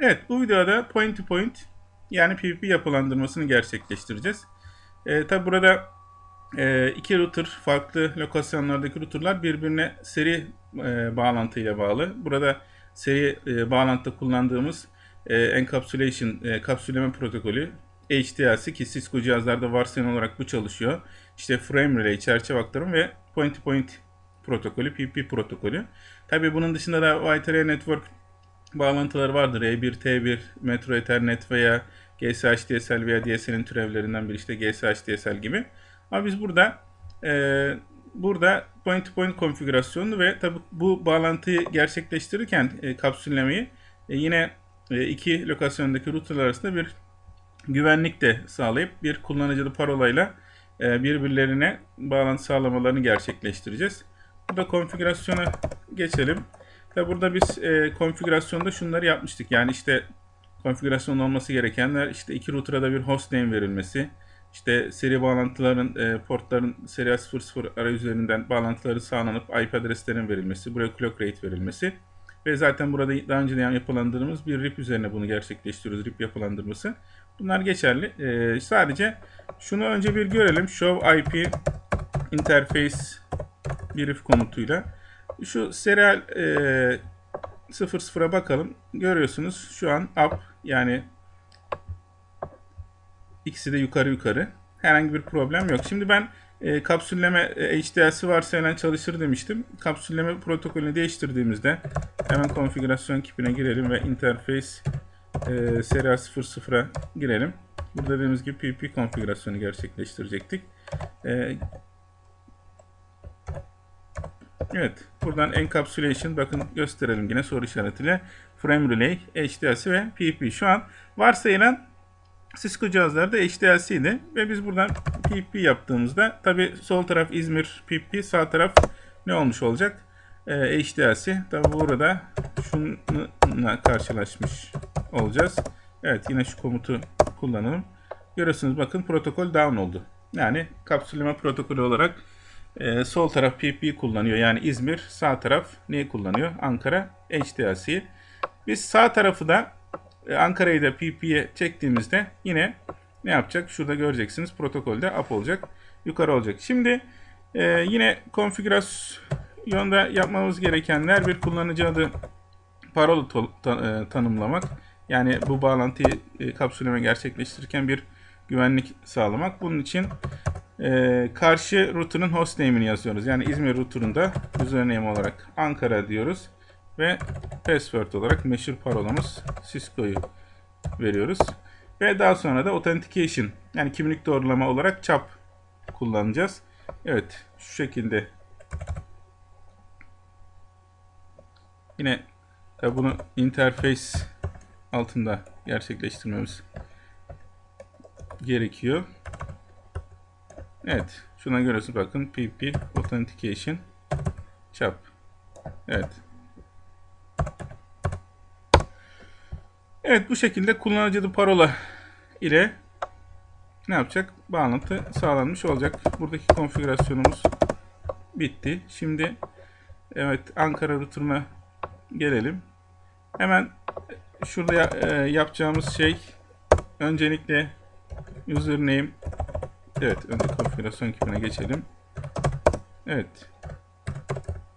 Evet bu videoda point to point yani PvP yapılandırmasını gerçekleştireceğiz. E, Tabi burada e, iki router farklı lokasyonlardaki routerlar birbirine seri e, bağlantıyla bağlı. Burada seri e, bağlantıda kullandığımız e, encapsulation, e, kapsülleme protokolü HDLC ki Cisco cihazlarda varsayılan olarak bu çalışıyor. İşte frame relay, çerçeve aktarım ve point to point protokolü, PvP protokolü. Tabi bunun dışında da White Area Network bağlantıları vardır. E1, T1, Metro Ethernet veya GSHDSL veya DSL'in türevlerinden biri işte GSHDSL gibi. Ama biz burada e, burada point to point konfigürasyonu ve tabi bu bağlantıyı gerçekleştirirken e, kapsüllemeyi e, yine e, iki lokasyondaki routerlar arasında bir güvenlik de sağlayıp bir kullanıcılı parolayla e, birbirlerine bağlantı sağlamalarını gerçekleştireceğiz. Burada konfigürasyona geçelim. Tabi burada biz e, konfigürasyonda şunları yapmıştık. Yani işte konfigürasyon olması gerekenler işte iki router'a da bir host name verilmesi. işte seri bağlantıların e, portların serial 00 arayüzlerinden bağlantıları sağlanıp IP adreslerinin verilmesi. Buraya clock rate verilmesi. Ve zaten burada daha önceden yapılandırdığımız bir RIP üzerine bunu gerçekleştiriyoruz. RIP yapılandırması. Bunlar geçerli. E, sadece şunu önce bir görelim. Show IP interface bir if komutuyla. Şu serial e, 00'a bakalım. Görüyorsunuz şu an up yani ikisi de yukarı yukarı. Herhangi bir problem yok. Şimdi ben e, kapsülleme e, HDLC varsayılan çalışır demiştim. Kapsülleme protokolünü değiştirdiğimizde hemen konfigürasyon kipine girelim ve interface e, serial 00'a girelim. Burada dediğimiz gibi PP konfigürasyonu gerçekleştirecektik. E, Evet. Buradan encapsulation bakın gösterelim yine soru işaretiyle. Frame Relay, HDLC ve PP. Şu an varsayılan Cisco cihazlarda HDLC'ydi ve biz buradan PP yaptığımızda tabi sol taraf İzmir PP, sağ taraf ne olmuş olacak? Ee, HDLC. Tabi burada şununla karşılaşmış olacağız. Evet yine şu komutu kullanalım. Görüyorsunuz bakın protokol down oldu. Yani kapsülleme protokolü olarak ee, sol taraf PP kullanıyor. Yani İzmir. Sağ taraf neyi kullanıyor? Ankara HDLC'yi. Biz sağ tarafı da e, Ankara'yı da PP'ye çektiğimizde yine ne yapacak? Şurada göreceksiniz. Protokolde up olacak. Yukarı olacak. Şimdi e, yine konfigürasyonda yapmamız gerekenler bir kullanıcı adı parola e, tanımlamak. Yani bu bağlantıyı e, kapsülleme gerçekleştirirken bir güvenlik sağlamak. Bunun için ee, karşı router'ın host name'ini yazıyoruz. Yani İzmir router'ında username olarak Ankara diyoruz. Ve password olarak meşhur parolamız Cisco'yu veriyoruz. Ve daha sonra da authentication yani kimlik doğrulama olarak çap kullanacağız. Evet şu şekilde yine tabi bunu interface altında gerçekleştirmemiz gerekiyor. Evet. Şuna görüyorsunuz bakın. PP Authentication Çap. Evet. Evet bu şekilde kullanıcı parola ile ne yapacak? Bağlantı sağlanmış olacak. Buradaki konfigürasyonumuz bitti. Şimdi evet Ankara router'ına gelelim. Hemen şurada e, yapacağımız şey öncelikle username Evet, önce konfigürasyon kipine geçelim. Evet.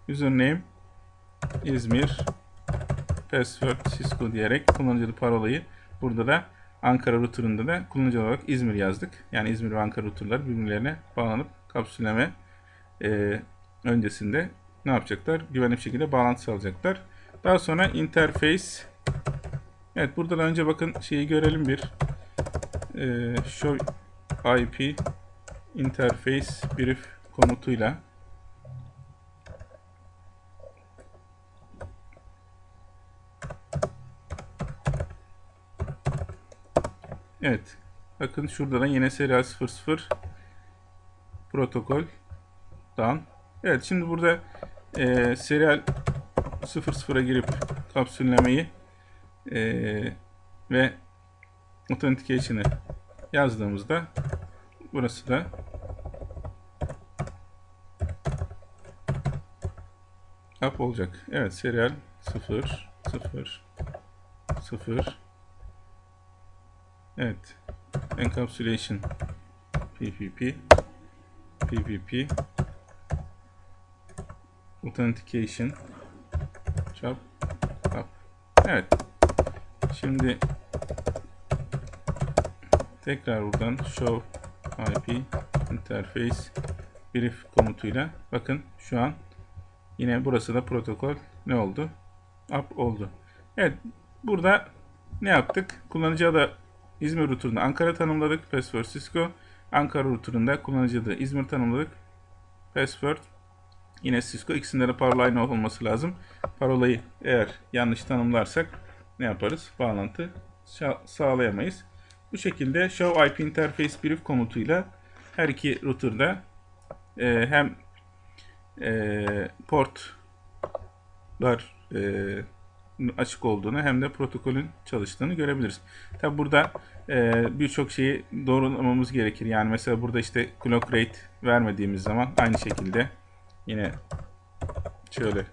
Username İzmir password Cisco diyerek kullanıcı parolayı burada da Ankara router'ında da kullanıcı olarak İzmir yazdık. Yani İzmir ve Ankara router'lar birbirlerine bağlanıp kapsülleme e, öncesinde ne yapacaklar? Güvenli bir şekilde bağlantı sağlayacaklar. Daha sonra interface Evet buradan önce bakın şeyi görelim bir e, show IP interface brief komutuyla Evet. Bakın şurada da yine serial 00 protokol down. Evet şimdi burada e, serial 00'a girip kapsüllemeyi e, ve authentication'ı yazdığımızda burası da up olacak. Evet serial 0 0 0 Evet. Encapsulation PPP PPP Authentication Chop Up. Evet. Şimdi tekrar buradan show IP interface brief komutuyla bakın şu an yine burası da protokol ne oldu? Up oldu. Evet. Burada ne yaptık? Kullanıcı adı İzmir router'ında Ankara tanımladık. Password Cisco. Ankara router'ında kullanıcı adı İzmir tanımladık. Password yine Cisco. İkisinde de parola aynı olması lazım. Parolayı eğer yanlış tanımlarsak ne yaparız? Bağlantı sağlayamayız. Bu şekilde show IP interface brief komutuyla her iki router'da e, hem e, portlar e, açık olduğunu hem de protokolün çalıştığını görebiliriz. Tabi burada e, birçok şeyi doğrulamamız gerekir. Yani mesela burada işte clock rate vermediğimiz zaman aynı şekilde yine şöyle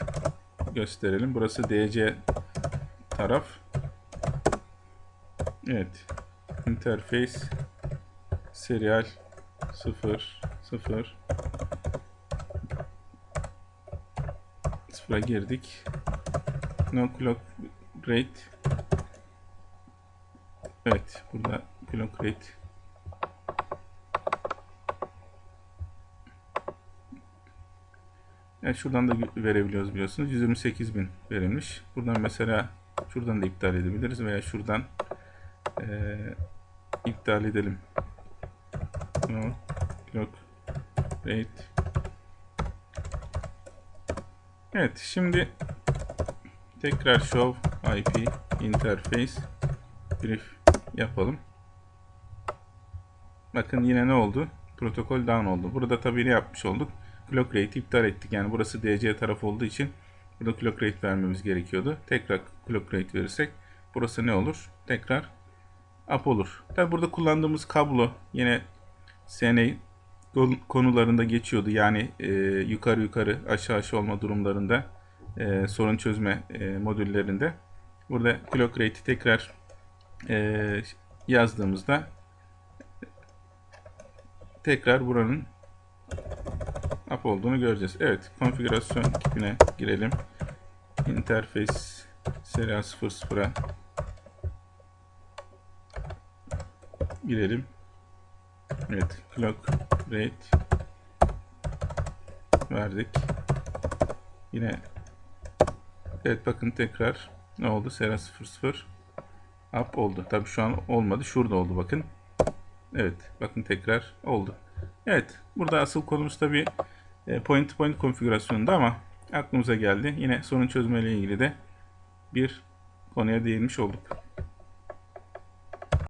gösterelim. Burası DC taraf. Evet. Interface serial 0 0 sıfıra girdik. No clock rate. Evet, burada clock rate. Evet, şuradan da verebiliyoruz biliyorsunuz. 128.000 verilmiş. Buradan mesela şuradan da iptal edebiliriz veya şuradan e, iptal edelim. No clock rate. Evet, şimdi Tekrar show IP interface brief yapalım. Bakın yine ne oldu? Protokol down oldu. Burada tabii ne yapmış olduk? Clock rate iptal ettik. Yani burası DC taraf olduğu için burada clock rate vermemiz gerekiyordu. Tekrar clock rate verirsek burası ne olur? Tekrar up olur. Tabi burada kullandığımız kablo yine SNA konularında geçiyordu. Yani e, yukarı yukarı aşağı aşağı olma durumlarında e, sorun çözme e, modüllerinde. Burada clock rate'i tekrar e, yazdığımızda tekrar buranın up olduğunu göreceğiz. Evet, konfigürasyon tipine girelim. Interface serial 00'a girelim. Evet, clock rate verdik. Yine Evet bakın tekrar ne oldu? Sera 00 up oldu. Tabi şu an olmadı. Şurada oldu bakın. Evet bakın tekrar oldu. Evet burada asıl konumuz tabi e, point to point konfigürasyonunda ama aklımıza geldi. Yine sorun çözme ile ilgili de bir konuya değinmiş olduk.